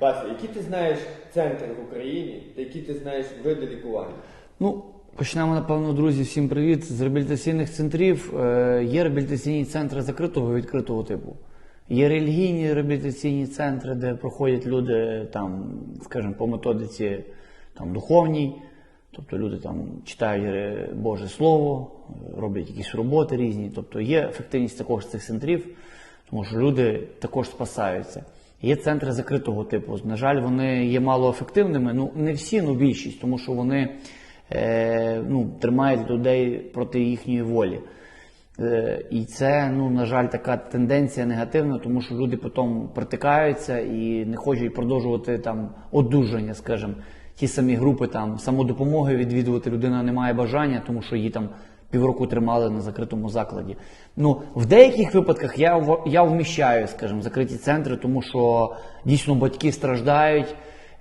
Вася, які ти знаєш центри в Україні та які ти знаєш види лікування? Ну, почнемо, напевно, друзі, всім привіт. З реабілітаційних центрів Е, є реабілітаційні центри закритого і відкритого типу. Є релігійні реабілітаційні центри, де проходять люди там, скажімо, по методиці там, духовній. Тобто люди там читають е, Боже Слово, роблять якісь роботи різні. Тобто є ефективність також цих центрів, тому що люди також спасаються. Є центри закритого типу. На жаль, вони є малоефективними. Ну не всі, ну більшість, тому що вони е, ну, тримають людей проти їхньої волі. Е, І це, ну, на жаль, така тенденція негативна, тому що люди потім притикаються і не хочуть продовжувати там одужання, скажімо, ті самі групи там самодопомоги відвідувати людина не має бажання, тому що її там півроку тримали на закритому закладі. Ну, в деяких випадках я, я вміщаю, скажімо, закриті центри, тому що дійсно батьки страждають,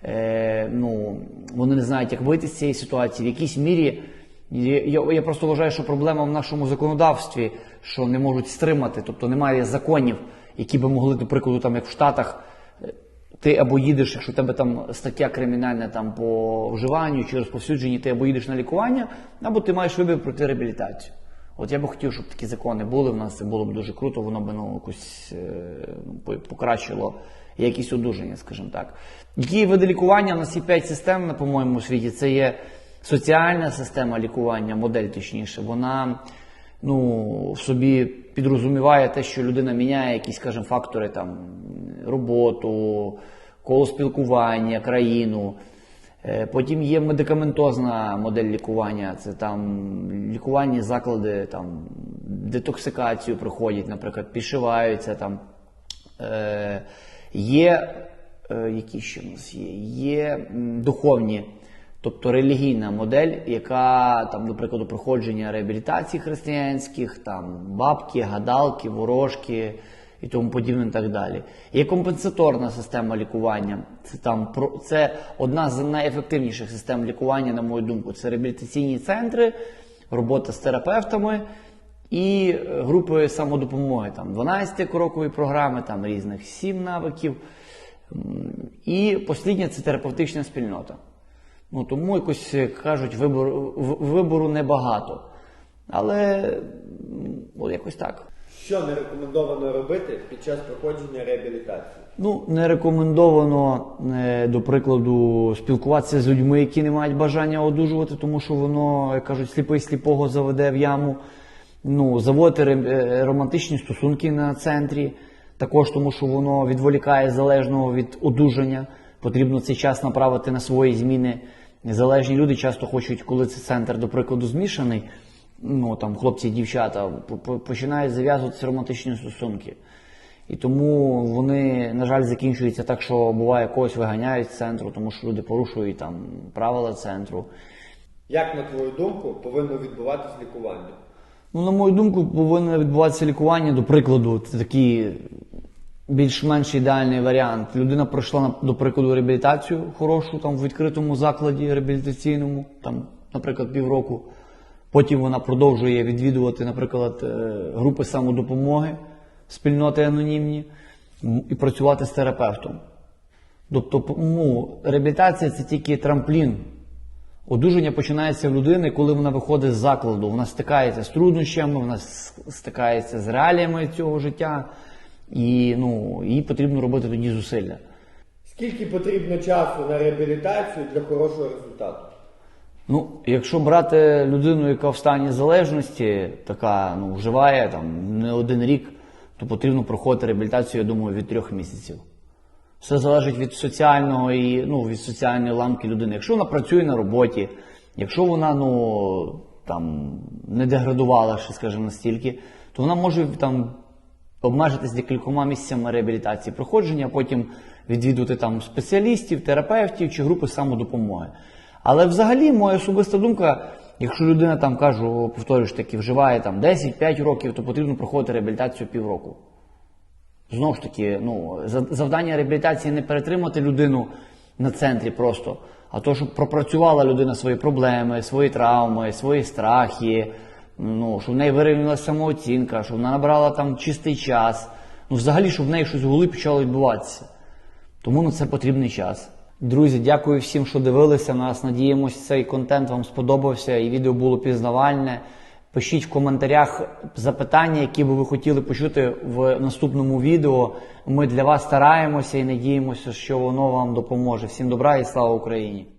е, ну, вони не знають, як вийти з цієї ситуації. В якійсь мірі я, я, просто вважаю, що проблема в нашому законодавстві, що не можуть стримати, тобто немає законів, які би могли, до прикладу, там як в Штатах, ти або їдеш, якщо в тебе там стаття кримінальна там по вживанню чи розповсюдженні, ти або їдеш на лікування, або ти маєш вибір пройти реабілітацію. От я би хотів, щоб такі закони були в нас, це було б дуже круто, воно б ну, якось е, ну, покращило якісь одужання, скажімо так. Які види лікування? У нас є п'ять систем, по-моєму, у світі. Це є соціальна система лікування, модель точніше. Вона ну, в собі підрозуміває те, що людина міняє якісь, скажімо, фактори там роботу, коло спілкування, країну. Е, Потім є медикаментозна модель лікування, це там лікувальні заклади, там детоксикацію проходять, наприклад, підшиваються там. Е, є, е, які ще в нас є? Є духовні, тобто релігійна модель, яка там, до прикладу, проходження реабілітації християнських, там бабки, гадалки, ворожки і тому подібне, і так далі. Є компенсаторна система лікування. Це там це одна з найефективніших систем лікування, на мою думку. Це реабілітаційні центри, робота з терапевтами і е, групи самодопомоги, там 12 крокові програми, там різних 7 навиків. І послідня це терапевтична спільнота. Ну, тому якось е, кажуть, вибору, вибору небагато. Але от якось так. Що не рекомендовано робити під час проходження реабілітації? Ну, не рекомендовано, е, до прикладу, спілкуватися з людьми, які не мають бажання одужувати, тому що воно, як кажуть, сліпий сліпого заведе в яму. Ну, заводити е, романтичні стосунки на центрі, також тому, що воно відволікає залежного від одужання. Потрібно цей час направити на свої зміни. Залежні люди часто хочуть, коли цей центр, до прикладу, змішаний, ну там хлопці і дівчата по- по- починають зав'язуватися романтичні стосунки. І тому вони, на жаль, закінчуються так, що буває когось виганяють з центру, тому що люди порушують там правила центру. Як, на твою думку, повинно відбуватись лікування? Ну, на мою думку, повинно відбуватися лікування, до прикладу, це такий більш-менш ідеальний варіант. Людина пройшла, до прикладу, реабілітацію хорошу там в відкритому закладі реабілітаційному, там, наприклад, півроку. Потім вона продовжує відвідувати, наприклад, е, групи самодопомоги, спільноти анонімні і працювати з терапевтом. Тобто, ну, реабілітація це тільки трамплін. Одужання починається в людини, коли вона виходить з закладу. Вона стикається з труднощами, вона стикається з реаліями цього життя, і ну, їй потрібно робити тоді зусилля. Скільки потрібно часу на реабілітацію для хорошого результату? Ну, якщо брати людину, яка в стані залежності, така ну, вживає там не один рік, то потрібно проходити реабілітацію, я думаю, від трьох місяців. Все залежить від соціального і ну, від соціальної ламки людини. Якщо вона працює на роботі, якщо вона ну, там, не деградувала, ще, скажімо, настільки, то вона може там обмежитись декількома місяцями реабілітації проходження, а потім відвідувати там спеціалістів, терапевтів чи групи самодопомоги. Але взагалі, моя особиста думка, якщо людина там кажу, повторюю таки, вживає там 10-5 років, то потрібно проходити реабілітацію півроку. Знову ж таки, ну, завдання реабілітації не перетримати людину на центрі просто, а то, щоб пропрацювала людина свої проблеми, свої травми, свої страхи, ну, щоб в неї вирівнялася самооцінка, щоб вона набрала там чистий час. Ну, взагалі, щоб в неї щось в голові почало відбуватися. Тому на це потрібний час. Друзі, дякую всім, що дивилися нас. Надіємось, цей контент вам сподобався і відео було пізнавальне. Пишіть в коментарях запитання, які би ви хотіли почути в наступному відео. Ми для вас стараємося і надіємося, що воно вам допоможе. Всім добра і слава Україні!